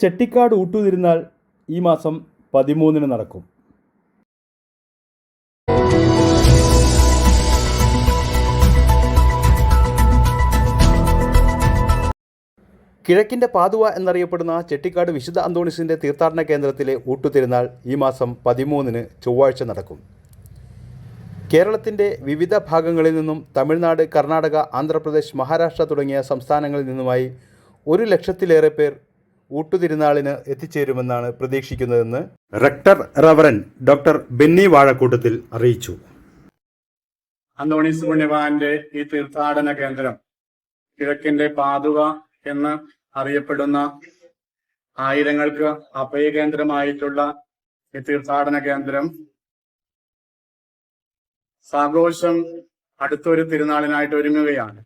ചെട്ടിക്കാട് ഊട്ടുതിരുന്നാൾ ഈ മാസം പതിമൂന്നിന് നടക്കും. കിഴക്കിന്റെ പാതുവ എന്നറിയപ്പെടുന്ന ചെട്ടിക്കാട് വിശുദ്ധ അന്തോണിസിന്റെ തീർത്ഥാടന കേന്ദ്രത്തിലെ ഊട്ടുതിരുന്നാൾ ഈ മാസം പതിമൂന്നിന് ചൊവ്വാഴ്ച നടക്കും. കേരളത്തിന്റെ വിവിധ ഭാഗങ്ങളിൽ നിന്നും തമിഴ്നാട് കർണാടക ആന്ധ്രാപ്രദേശ് മഹാരാഷ്ട്ര തുടങ്ങിയ സംസ്ഥാനങ്ങളിൽ നിന്നുമായി ഒരു ലക്ഷത്തിലേറെ പേർ ഊട്ടുതിരുനാളിന് എത്തിച്ചേരുമെന്നാണ് പ്രതീക്ഷിക്കുന്നതെന്ന് rector reverend doctor Benny Vazhakkoottathil അറിയിച്ചു. അന്തോണീസ് പുണ്യവാന്റെ ഈ തീർത്ഥാടന കേന്ദ്രം കിഴക്കിന്റെ പാതുക എന്ന് അറിയപ്പെടുന്ന ആയിരങ്ങൾക്ക് അഭയകേന്ദ്രമായിട്ടുള്ള ഈ തീർത്ഥാടന കേന്ദ്രം സാഘോഷം അടുത്തൊരു തിരുനാളിനായിട്ട് ഒരുങ്ങുകയാണ്.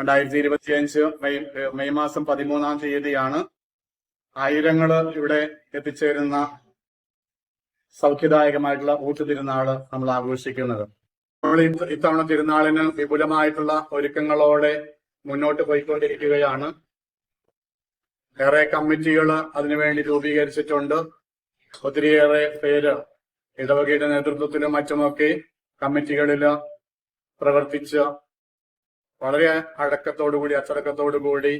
രണ്ടായിരത്തി ഇരുപത്തിയഞ്ച് മെയ് മെയ് മാസം പതിമൂന്നാം തീയതിയാണ് ആയിരങ്ങൾ ഇവിടെ എത്തിച്ചേരുന്ന സൗഖ്യദായകമായിട്ടുള്ള ഊട്ടുതിരുനാൾ നമ്മൾ ആഘോഷിക്കുന്നത്. നമ്മൾ ഇത്ത- ഇത്തവണ തിരുനാളിന് വിപുലമായിട്ടുള്ള ഒരുക്കങ്ങളോടെ മുന്നോട്ട് പോയിക്കൊണ്ടിരിക്കുകയാണ്. ഏറെ കമ്മിറ്റികൾ അതിനുവേണ്ടി രൂപീകരിച്ചിട്ടുണ്ട്. ഒത്തിരിയേറെ പേര് ഇടവകയുടെ നേതൃത്വത്തിലും മറ്റുമൊക്കെ കമ്മിറ്റികളിൽ പ്രവർത്തിച്ച് വളരെ അടക്കത്തോടുകൂടി അച്ചടക്കത്തോടുകൂടി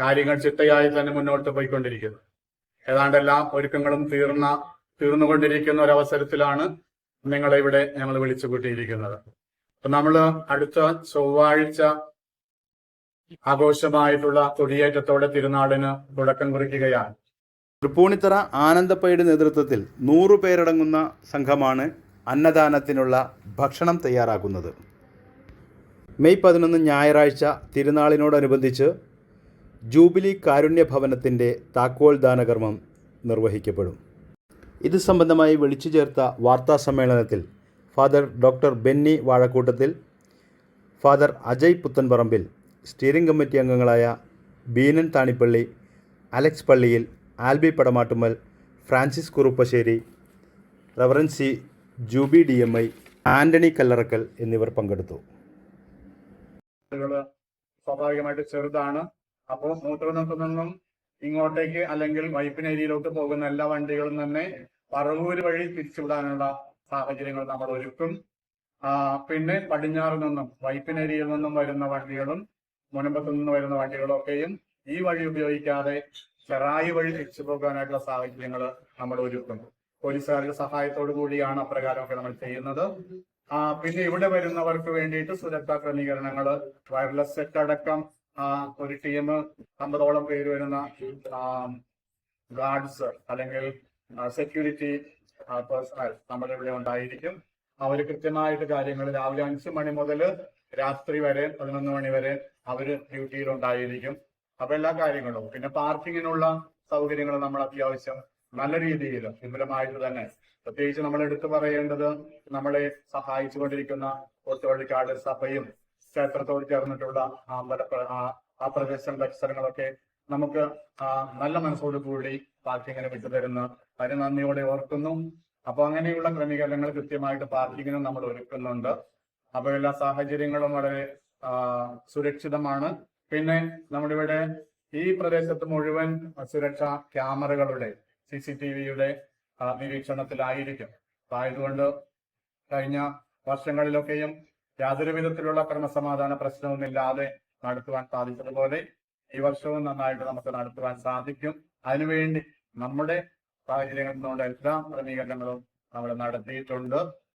കാര്യങ്ങൾ ചിട്ടയായി തന്നെ മുന്നോട്ട് പോയിക്കൊണ്ടിരിക്കുന്നു. ഏതാണ്ട് എല്ലാ ഒരുക്കങ്ങളും തീർന്ന തീർന്നുകൊണ്ടിരിക്കുന്ന ഒരു അവസരത്തിലാണ് നിങ്ങളെ ഇവിടെ ഞങ്ങൾ വിളിച്ചു കൂട്ടിയിരിക്കുന്നത്. നമ്മൾ അടുത്ത ചൊവ്വാഴ്ച ആഘോഷമായിട്ടുള്ള കൊടിയേറ്റത്തോടെ തിരുനാളിന് തുടക്കം കുറിക്കുകയാണ്. തൃപ്പൂണിത്തറ ആനന്ദപ്പയുടെ നേതൃത്വത്തിൽ നൂറു പേരടങ്ങുന്ന സംഘമാണ് അന്നദാനത്തിനുള്ള ഭക്ഷണം തയ്യാറാക്കുന്നത്. മെയ് പതിനൊന്ന് ഞായറാഴ്ച തിരുനാളിനോടനുബന്ധിച്ച് ജൂബിലി കാരുണ്യ ഭവനത്തിന്റെ താക്കോൽ ദാനകർമ്മം നിർവഹിക്കപ്പെടും. ഇത് സംബന്ധമായി വിളിച്ചു ചേർത്ത വാർത്താ സമ്മേളനത്തിൽ father doctor Benny Vazhakkoottathil father Ajay Puthenparambil steering committee അംഗങ്ങളായ Beenan Thanippally Alex Palliyil Alby Padamattummal Francis Kuruppassery reverend C Jubi D M I Antony Kallarakkal എന്നിവർ പങ്കെടുത്തു. ആളുകൾ സ്വാഭാവികമായിട്ട് ചെറുതാണ്. അപ്പോൾ മൂത്രനത്തിൽ നിന്നും ഇങ്ങോട്ടേക്ക് അല്ലെങ്കിൽ വൈപ്പിനരിയിലോട്ട് പോകുന്ന എല്ലാ വണ്ടികളും തന്നെ പറവൂര് വഴി തിരിച്ചുവിടാനുള്ള സാഹചര്യങ്ങൾ നമ്മൾ ഒരുക്കും. പിന്നെ പടിഞ്ഞാറ് നിന്നും വൈപ്പിനരിയിൽ നിന്നും വരുന്ന വണ്ടികളും മുനമ്പത്തു നിന്നും വരുന്ന വണ്ടികളും ഒക്കെയും ഈ വഴി ഉപയോഗിക്കാതെ ചെറായി വഴി തിരിച്ചു പോകാനായിട്ടുള്ള സാഹചര്യങ്ങൾ നമ്മൾ ഒരുക്കും. പോലീസുകാരുടെ സഹായത്തോടു കൂടിയാണ് അപ്രകാരമൊക്കെ നമ്മൾ ചെയ്യുന്നത്. പിന്നെ ഇവിടെ വരുന്നവർക്ക് വേണ്ടിയിട്ട് സുരക്ഷാ ക്രമീകരണങ്ങൾ വയർലെസ് സെറ്റ് അടക്കം ഒരു ടീം അമ്പതോളം പേര് വരുന്ന ഗാർഡ്സ് അല്ലെങ്കിൽ സെക്യൂരിറ്റി പേഴ്സണൽ നമ്മുടെ ഇവിടെ ഉണ്ടായിരിക്കും. അവർ കൃത്യമായിട്ട് കാര്യങ്ങൾ രാവിലെ അഞ്ച് മണി മുതൽ രാത്രി വരെ പതിനൊന്ന് മണി വരെ അവർ ഡ്യൂട്ടിയിൽ ഉണ്ടായിരിക്കും അപ്പൊ എല്ലാ കാര്യങ്ങളും. പിന്നെ പാർക്കിങ്ങിനുള്ള സൗകര്യങ്ങൾ നമ്മൾ അത്യാവശ്യം നല്ല രീതിയിൽ വിപുലമായിട്ട് തന്നെ. പ്രത്യേകിച്ച് നമ്മൾ എടുത്തു പറയേണ്ടത് നമ്മളെ സഹായിച്ചുകൊണ്ടിരിക്കുന്ന കൊച്ചുവള്ളിക്കാട് സഭയും ക്ഷേത്രത്തോട് ചേർന്നിട്ടുള്ള അമ്പല ആ- പ്രദേശം പരിസരങ്ങളൊക്കെ നമുക്ക് നല്ല മനസ്സോട് കൂടി പാർക്കിങ്ങിന് വിട്ടുതരുന്ന. അതിന് നന്ദിയോടെ ഓർക്കുന്നു. അപ്പൊ അങ്ങനെയുള്ള ക്രമീകരണങ്ങൾ കൃത്യമായിട്ട് പാർക്കിങ്ങിനും നമ്മൾ ഒരുക്കുന്നുണ്ട്. അപ്പൊ എല്ലാ സാഹചര്യങ്ങളും വളരെ സുരക്ഷിതമാണ്. പിന്നെ നമ്മളിവിടെ ഈ പ്രദേശത്ത് മുഴുവൻ സുരക്ഷാ ക്യാമറകളുടെ സി സി ടി വിയുടെ നിരീക്ഷണത്തിലായിരിക്കും ആയതുകൊണ്ട് കഴിഞ്ഞ വർഷങ്ങളിലൊക്കെയും യാതൊരു വിധത്തിലുള്ള ക്രമസമാധാന പ്രശ്നമൊന്നുമില്ലാതെ നടത്തുവാൻ സാധിച്ചതുപോലെ ഈ വർഷവും നന്നായിട്ട് നമുക്ക് നടത്തുവാൻ സാധിക്കും. അതിനുവേണ്ടി നമ്മുടെ സാഹചര്യങ്ങളിൽ നിന്നുള്ള എല്ലാ ക്രമീകരണങ്ങളും നമ്മൾ നടത്തിയിട്ടുണ്ട്.